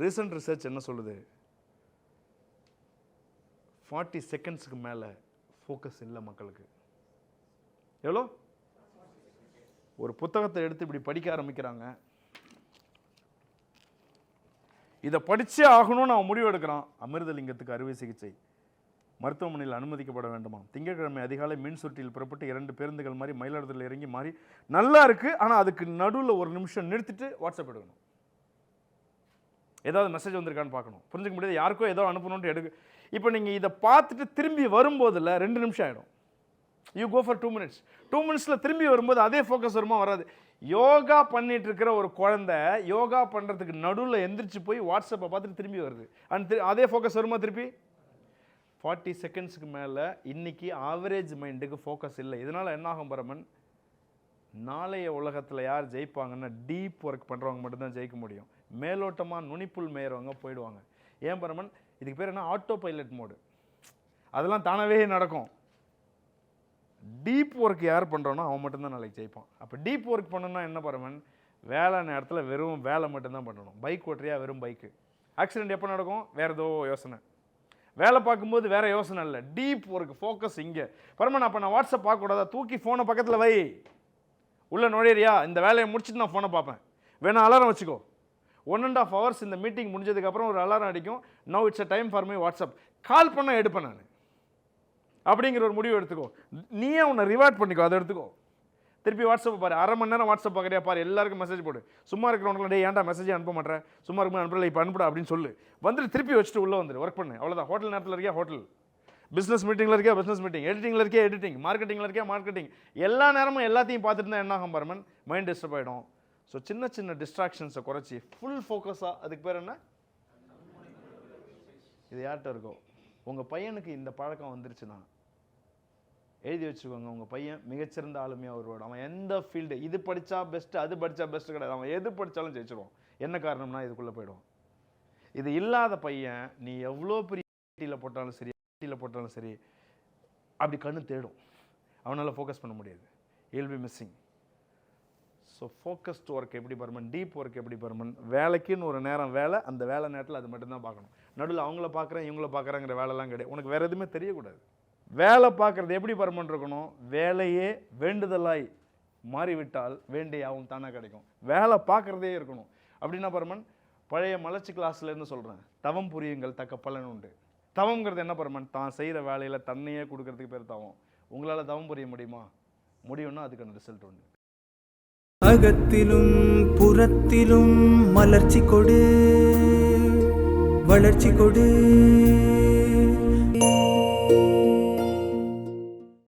Recent research என்ன சொல்லுது? Forty செகண்ட்ஸுக்கு மேலே ஃபோக்கஸ் இல்லை மக்களுக்கு. எவ்வளோ ஒரு புத்தகத்தை எடுத்து இப்படி படிக்க ஆரம்பிக்கிறாங்க. இதை படித்தே ஆகணும்னு அவன் முடிவு எடுக்கிறான். அமிர்தலிங்கத்துக்கு அறுவை சிகிச்சை. மருத்துவமனையில் அனுமதிக்கப்பட வேண்டுமா? திங்கட்கிழமை அதிகாலை மின் சுற்றில் புறப்பட்டு இரண்டு பேருந்துகள் மாதிரி மயிலாடுதுறையில் இறங்கி மாறி நல்லா இருக்குது ஆனால் அதுக்கு நடுவில் ஒரு நிமிஷம் நிறுத்திட்டு வாட்ஸ்அப் எடுக்கணும். ஏதாவது மெசேஜ் வந்திருக்கான்னு பார்க்கணும். புரிஞ்சுக்க முடியாது? யாருக்கோ ஏதோ அனுப்பணும்னு எடுக்க இப்போ நீங்கள் இதை பார்த்துட்டு திரும்பி வரும்போதில் ரெண்டு நிமிஷம் ஆகிடும் you go for two minutes two மினிட்ஸில் திரும்பி வரும்போது அதே ஃபோக்கஸ் வருமா வராது. யோகா பண்ணிட்டு இருக்கிற ஒரு குழந்தை யோகா பண்ணுறதுக்கு நடுவில் எந்திரிச்சு போய் வாட்ஸ்அப்பை பார்த்துட்டு திரும்பி வருது. அண்ட் அதே ஃபோக்கஸ் வருமா திருப்பி? ஃபார்ட்டி செகண்ட்ஸ்க்கு மேலே இன்னைக்கு ஆவரேஜ் மைண்டுக்கு ஃபோக்கஸ் இல்லை. இதனால் என்ன ஆகும் பரமன்? நாளைய உலகத்தில் யார் ஜெயிப்பாங்கன்னா டீப் ஒர்க் பண்ணுறவங்க மட்டும்தான் ஜெயிக்க முடியும். மேலோட்டமாக நுனிப்புல் மேயறவங்க போயிடுவாங்க. ஏன் பரமன்? இதுக்கு பேர் என்ன? ஆட்டோ பைலட் மோடு அதெல்லாம் தானாகவே நடக்கும். டீப் ஒர்க் யார் பண்ணுறானோ அவன் மட்டும்தான் நாளைக்கு ஜெயிப்பான். அப்போ டீப் ஒர்க் பண்ணணும்னா என்ன பரமன்? வேலை நேரத்தில் வெறும் வேலை மட்டும்தான் பண்ணணும். பைக் ஓட்டுறியா? வெறும் பைக்கு ஆக்சிடென்ட் எப்போ நடக்கும்? வேறு ஏதோ யோசனை. வேலை பார்க்கும்போது வேற யோசனை இல்லை. டீப் ஒர்க் ஃபோக்கஸ் இங்கே. பரமன் அப்போ நான் வாட்ஸ்அப் பார்க்கக்கூடாதா? தூக்கி ஃபோனை பக்கத்தில் வை. உள்ளே நுழையிறியா? இந்த வேலையை முடிச்சுட்டு நான் ஃபோனை பார்ப்பேன். வேணா அலாரம் வச்சுக்கோ. ஒன் அண்ட் ஆஃப் ஹவர்ஸ் இந்த மீட்டிங் முடிஞ்சதுக்கப்புறம் ஒரு அலாரம் அடிக்கும். No it's a time for my WhatsApp call பண்ண எடுப்பேன் நான். அப்படிங்கிற ஒரு முடிவு எடுத்துக்கோ. நீயே உன்னை ரிவார்ட் பண்ணிக்கோ அதை எடுத்துக்கோ. திருப்பி வாட்ஸ்அப் பாரு. அரை மணி நேரம் வாட்ஸ்அப் பார்க்குறியா? பாரு எல்லாருக்கும் மெசேஜ் போடு. சும்மா இருக்கிறவங்களுக்கு டே ஏன்டா மெசேஜ் அனுப்ப மாட்டேன் சும்மா இருக்கும் அனுப்பல இப்போ அனுப்புடா அப்படின்னு சொல்லு. வந்துட்டு திருப்பி வச்சுட்டு உள்ளே வந்துடு ஒர்க் பண்ணு. அவ்வளோதான் ஹோட்டல் நேரத்தில் இருக்கியா? ஹோட்டல் பிஸ்னஸ் மீட்டிங்கில் இருக்கே பிஸ்னஸ் மீட்டிங் எடிட்டிங்கில் இருக்கே எடிட்டிங் மார்க்கெட்டிங்கில் இருக்கே மார்க்கெட்டிங் எல்லா நேரமும் எல்லாத்தையும் பார்த்துட்டு தான் என்ன ஆகும் பரமன் மைண்ட் டிஸ்டர்ப் ஆகிடும் ஸோ சின்ன சின்ன டிஸ்ட்ராக்ஷன்ஸை குறைச்சி ஃபுல் ஃபோக்கஸாக அதுக்கு பேர் என்ன? இது யார்கிட்ட இருக்கோ? உங்கள் பையனுக்கு இந்த பழக்கம் வந்துருச்சுன்னா எழுதி வச்சுக்கோங்க. உங்கள் பையன் மிகச்சிறந்த ஆளுமையாக வருவாடு அவன் எந்த ஃபீல்டு இது படித்தா பெஸ்ட்டு அது படித்தா பெஸ்ட்டு கிடையாது. அவன் எது படித்தாலும் ஜெயிச்சிடுவான் என்ன காரணம்னா இதுக்குள்ளே போயிடுவான் இது இல்லாத பையன் நீ எவ்வளோ பெரிய போட்டாலும் சரி ஐடியில் போட்டாலும் சரி அப்படி கண்ணு தேடும். அவனால் ஃபோக்கஸ் பண்ண முடியாது. Will be missing so focused work எப்படி பர்மன்? டீப் ஒர்க் எப்படி பர்மன்? வேலைக்குன்னு ஒரு நேரம் வேலை அந்த வேலை நேரத்தில் அது மட்டும்தான் பார்க்கணும். நடுவில் அவங்கள பார்க்குறேன் இவங்கள பார்க்குறேங்கிற வேலைலாம் கிடையாது. உனக்கு வேறு எதுவுமே தெரியக்கூடாது. வேலை பார்க்குறது எப்படி பர்மன் இருக்கணும்? வேலையே வேண்டுதலாய் மாறிவிட்டால் வேண்டியாவும் தானாக கிடைக்கும். வேலை பார்க்குறதே இருக்கணும். அப்படின்னா பர்மன் பழைய மலர்ச்சி கிளாஸ்லேருந்து சொல்கிறேன் தவம் புரியுங்கள் தக்க பலன் உண்டு. தவங்கிறது என்ன பர்மன் தான் செய்கிற வேலையில் தன்னையே கொடுக்கறதுக்கு பேர் தவம். உங்களால் தவம் புரிய முடியுமா? முடியும்னா அதுக்கான ரிசல்ட் உண்டு. அகத்திலும் புறத்திலும் மலர்ச்சி கொடு வளர்ச்சி கொடு.